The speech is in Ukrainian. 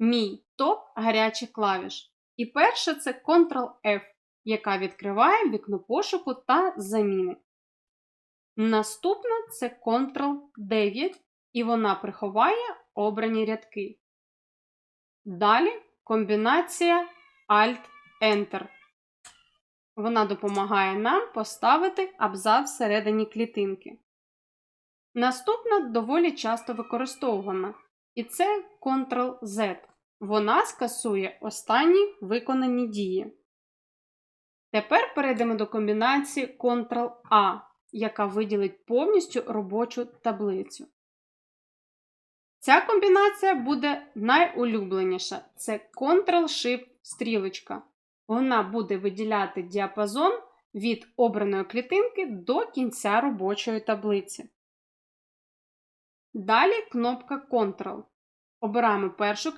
мій топ гарячих клавіш. І перше це Ctrl-F, яка відкриває вікно пошуку та заміни. Наступна це Ctrl-9, і вона приховає обрані рядки. Далі комбінація Alt-Enter. Вона допомагає нам поставити абзац всередині клітинки. Наступна доволі часто використовувана, і це Ctrl-Z. Вона скасує останні виконані дії. Тепер перейдемо до комбінації Ctrl-A, яка виділить повністю робочу таблицю. Ця комбінація буде найулюбленіша це Ctrl-Shift-стрілочка. Вона буде виділяти діапазон від обраної клітинки до кінця робочої таблиці. Далі кнопка Ctrl. Обираємо першу